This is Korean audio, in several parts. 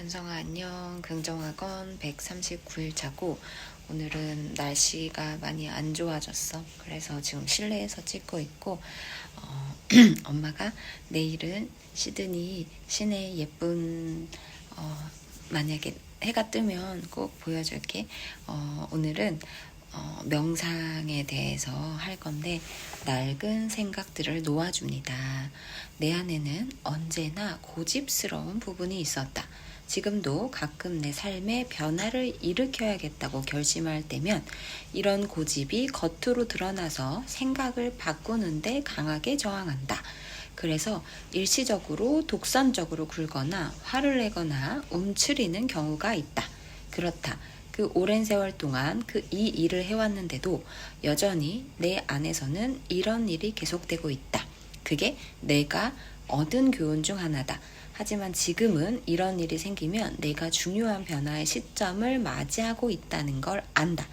현성아 안녕. 긍정학원 139일 차고 오늘은 날씨가 많이 안 좋아졌어. 그래서 지금 실내에서 찍고 있고 어, 엄마가 내일은 시드니 시내 예쁜 어, 만약에 해가 뜨면 꼭 보여줄게. 어, 오늘은 어, 명상에 대해서 할 건데 낡은 생각들을 놓아줍니다. 내 안에는 언제나 고집스러운 부분이 있었다. 지금도 가끔 내 삶에 변화를 일으켜야겠다고 결심할 때면 이런 고집이 겉으로 드러나서 생각을 바꾸는데 강하게 저항한다. 그래서 일시적으로 독선적으로 굴거나 화를 내거나 움츠리는 경우가 있다. 그렇다. 그 오랜 세월 동안 그 이 일을 해왔는데도 여전히 내 안에서는 이런 일이 계속되고 있다. 그게 내가 얻은 교훈 중 하나다. 하지만 지금은 이런 일이 생기면 내가 중요한 변화의 시점을 맞이하고 있다는 걸 안다.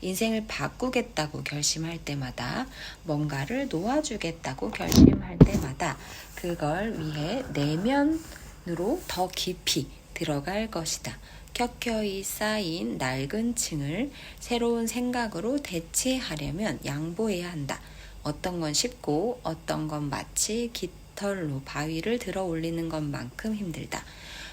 인생을 바꾸겠다고 결심할 때마다 뭔가를 놓아주겠다고 결심할 때마다 그걸 위해 내면으로 더 깊이 들어갈 것이다. 켜켜이 쌓인 낡은 층을 새로운 생각으로 대체하려면 양보해야 한다. 어떤 건 쉽고 어떤 건 마치 깃 털로 바위를 들어 올리는 것만큼 힘들다.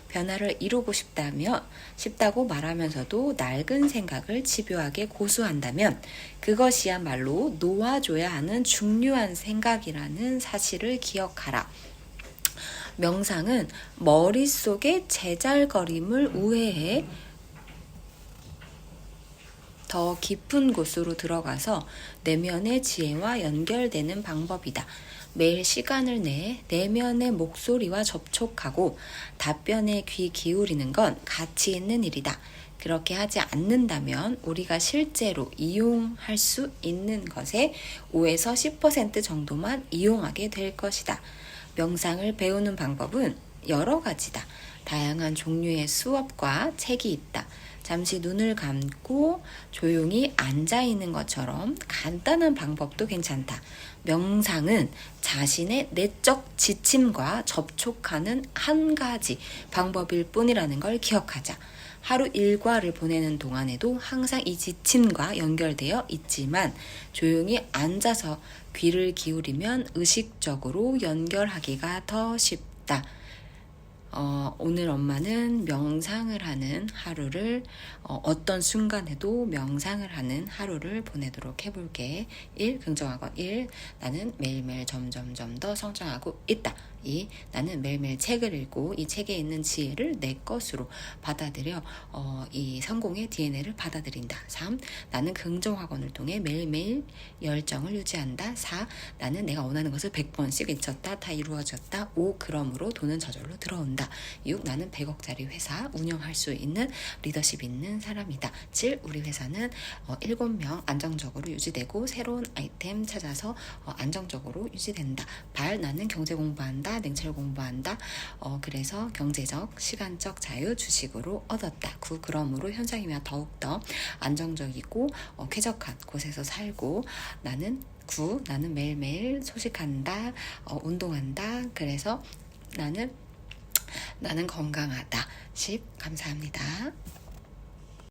변화를 이루고 싶다며 싶다고 말하면서도 낡은 생각을 집요하게 고수한다면 그것이야말로 놓아줘야 하는 중요한 생각이라는 사실을 기억하라. 명상은 머릿속의 제잘거림을 우회해 더 깊은 곳으로 들어가서 내면의 지혜와 연결되는 방법이다. 매일 시간을 내 내면의 목소리와 접촉하고 답변에 귀 기울이는 건 가치 있는 일이다. 그렇게 하지 않는다면 우리가 실제로 이용할 수 있는 것의 5에서 10% 정도만 이용하게 될 것이다. 명상을 배우는 방법은 여러 가지다. 다양한 종류의 수업과 책이 있다. 잠시 눈을 감고 조용히 앉아 있는 것처럼 간단한 방법도 괜찮다. 명상은 자신의 내적 지침과 접촉하는 한 가지 방법일 뿐이라는 걸 기억하자. 하루 일과를 보내는 동안에도 항상 이 지침과 연결되어 있지만 조용히 앉아서 귀를 기울이면 의식적으로 연결하기가 더 쉽다. 어, 오늘 엄마는 명상을 하는 하루를 어, 떤 순간에도 명상을 하는 하루를 보내도록 해볼게. 1. 긍정학원 1. 나는 매일매일 점점점 더 성장하고 있다. 2. 나는 매일매일 책을 읽고 이 책에 있는 지혜를 내 것으로 받아들여 어, 이 성공의 DNA를 받아들인다. 3. 나는 긍정학원을 통해 매일매일 열정을 유지한다. 4. 나는 내가 원하는 것을 100번씩 외쳤다. 다 이루어졌다. 5. 그러므로 돈은 저절로 들어온다. 6. 나는 100억짜리 회사 운영할 수 있는 리더십 있는 사람이다. 7. 우리 회사는 어, 7명 안정적으로 유지되고 새로운 아이템 찾아서 어, 안정적으로 유지된다. 8. 나는 경제 공부한다. 냉철 공부한다. 어, 그래서 경제적, 시간적 자유 주식으로 얻었다. 9. 그러므로 현장이면 더욱더 안정적이고 어, 쾌적한 곳에서 살고 나는 9. 나는 매일매일 소식한다. 어, 운동한다. 그래서 나는 나는 건강하다. 10. 감사합니다.